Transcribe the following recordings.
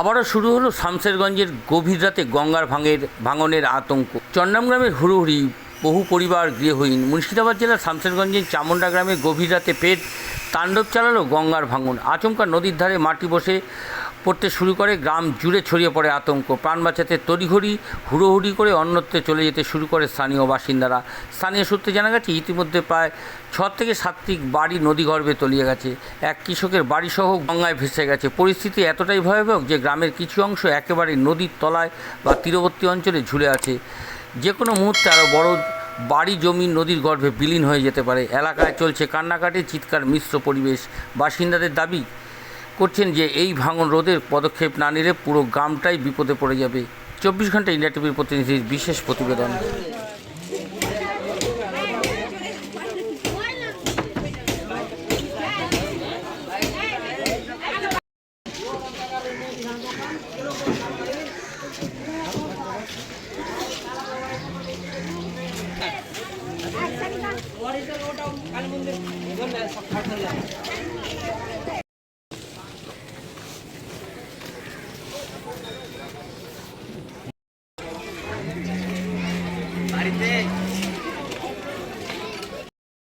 আবারও শুরু হলো শামসেরগঞ্জের গভীর রাতে গঙ্গার ভাঙের, ভাঙনের আতঙ্ক। চন্ডাম হুড়ুহুড়ি, বহু পরিবার গৃহহীন। মুর্শিদাবাদ জেলার শামসেরগঞ্জের চামুন্ডা গ্রামে গভীর রাতে পেট তাণ্ডব চালালো গঙ্গার ভাঙন। আচমকা নদীর ধারে মাটি বসে পড়তে শুরু করে, গ্রাম জুড়ে ছড়িয়ে পড়ে আতঙ্ক। প্রাণ বাঁচাতে তড়িঘড়ি, হুড়োহুড়ি করে অন্যত্রে চলে যেতে শুরু করে স্থানীয় বাসিন্দারা। স্থানীয় সূত্রে জানা গেছে, ইতিমধ্যে প্রায় ছ থেকে সাতটি বাড়ি নদীগর্ভে তলিয়ে গেছে। এক কৃষকের বাড়িসহ গঙ্গায় ভেসে গেছে। পরিস্থিতি এতটাই ভয়াবহ যে গ্রামের কিছু অংশ একেবারে নদীর তলায় বা তীরবর্তী অঞ্চলে ঝুলে আছে। যে কোনো মুহূর্তে আরও বড় বাড়ি, জমি, নদীর গর্ভে বিলীন হয়ে যেতে পারে। এলাকায় চলছে কান্নাকাটি, চিৎকার, মিশ্র পরিবেশ। বাসিন্দাদের দাবি করছেন যে, এই ভাঙন রোধের পদক্ষেপ না নিলে পুরো গ্রামটাই বিপদে পড়ে যাবে। চব্বিশ ঘণ্টা ইন্ডিয়া টিভির প্রতিনিধির বিশেষ প্রতিবেদন।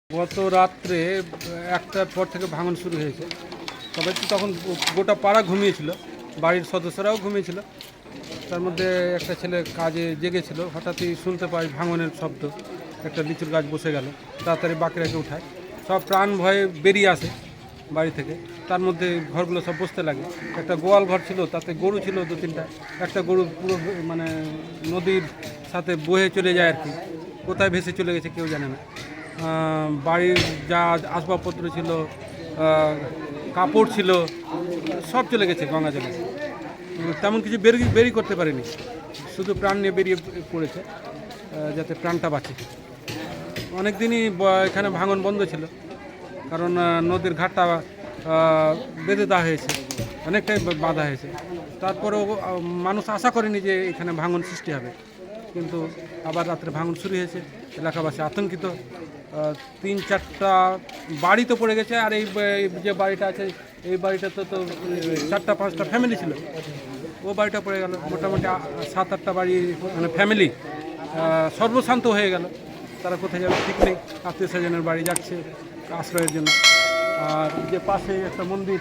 গত রাত্রে একটার পর থেকে ভাঙন শুরু হয়েছে। সবাই তো তখন গোটা পাড়া ঘুমিয়েছিল, বাড়ির সদস্যরাও ঘুমিয়েছিল। তার মধ্যে একটা ছেলে কাজে জেগেছিল, হঠাৎই শুনতে পাই ভাঙনের শব্দ। একটা লিচুর গাছ বসে গেল, তাড়াতাড়ি বাকিরাকে উঠায়। সব প্রাণ ভয়ে বেরিয়ে আসে বাড়ি থেকে। তার মধ্যে ঘরগুলো সব বসতে লাগে। একটা গোয়াল ঘর ছিল, তাতে গরু ছিল দু তিনটা। একটা গরু পুরো মানে নদীর সাথে বয়ে চলে যায় আর কি। কোথায় ভেসে চলে গেছে কেউ জানে না। বাড়ির যা আসবাবপত্র ছিল কাপড় ছিল, সব চলে গেছে গঙ্গা জলে। তেমন কিছু বেরি বেরি করতে পারেনি। শুধু প্রাণ নিয়ে বেরিয়ে পড়েছে যাতে প্রাণটা বাঁচে। অনেক দিনই এখানে ভাঙন বন্ধ ছিল। কারণ নদীর ঘাটটা বেঁধে দেওয়া হয়েছে। অনেকটাই বাঁধা হয়েছে। তারপরেও মানুষ আশা করেনি যে এখানে ভাঙন সৃষ্টি হবে। কিন্তু আবার রাত্রে ভাঙন শুরু হয়েছে। এলাকাবাসী আতঙ্কিত। তিন চারটা বাড়ি তো পড়ে গেছে। আর এই যে বাড়িটা আছে, এই বাড়িটাতে তো চারটা, পাঁচটা ফ্যামিলি ছিল। ও বাড়িটা পড়ে গেল। মোটামুটি সাত আটটা বাড়ি মানে ফ্যামিলি সর্বশান্ত হয়ে গেল। তারা কোথায় যাবে ঠিক নেই। আত্মীয় স্বজনের বাড়ি যাচ্ছে আশ্রয়ের জন্য। আর যে পাশে একটা মন্দির,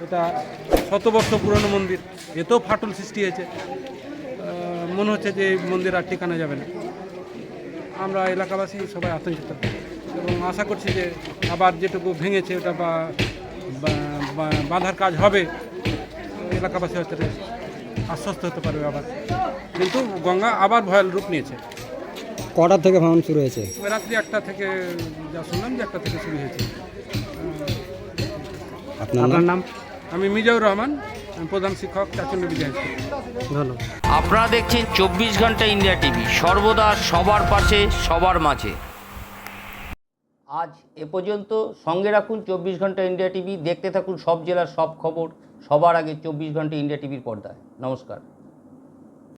এটা শত বর্ষ পুরনো মন্দির, এতেও ফাটল সৃষ্টি হয়েছে। মনে হচ্ছে যে মন্দির আর ঠিকানা যাবে না। আমরা এলাকাবাসী সবাই আতঙ্কিত। এবং আশা করছি যে আবার যেটুকু ভেঙেছে ওটা বা- বাঁধার কাজ হবে, এলাকাবাসী হয়তো আশ্বস্ত হতে পারবে আবার। কিন্তু গঙ্গা আবার ভয়াল রূপ নিয়েছে। কটার থেকে ভাঙন শুরু হয়েছে? রাত্রি একটা থেকে যা শুনলাম যে একটা থেকে শুরু হয়েছে। আপনার নাম? আমি মিজাউর রহমান প্রধান শিক্ষক চাচন্ডী বিদ্যা ধন্যবাদ। আপনারা দেখছেন চব্বিশ ঘণ্টা ইন্ডিয়া টিভি সর্বদা সবার পাশে সবার মাঝে। আজ এ পর্যন্ত সঙ্গে রাখুন চব্বিশ ঘণ্টা ইন্ডিয়া টিভি দেখতে থাকুন সব জেলার সব খবর সবার আগে চব্বিশ ঘণ্টা ইন্ডিয়া টিভির পর্দায়। নমস্কার।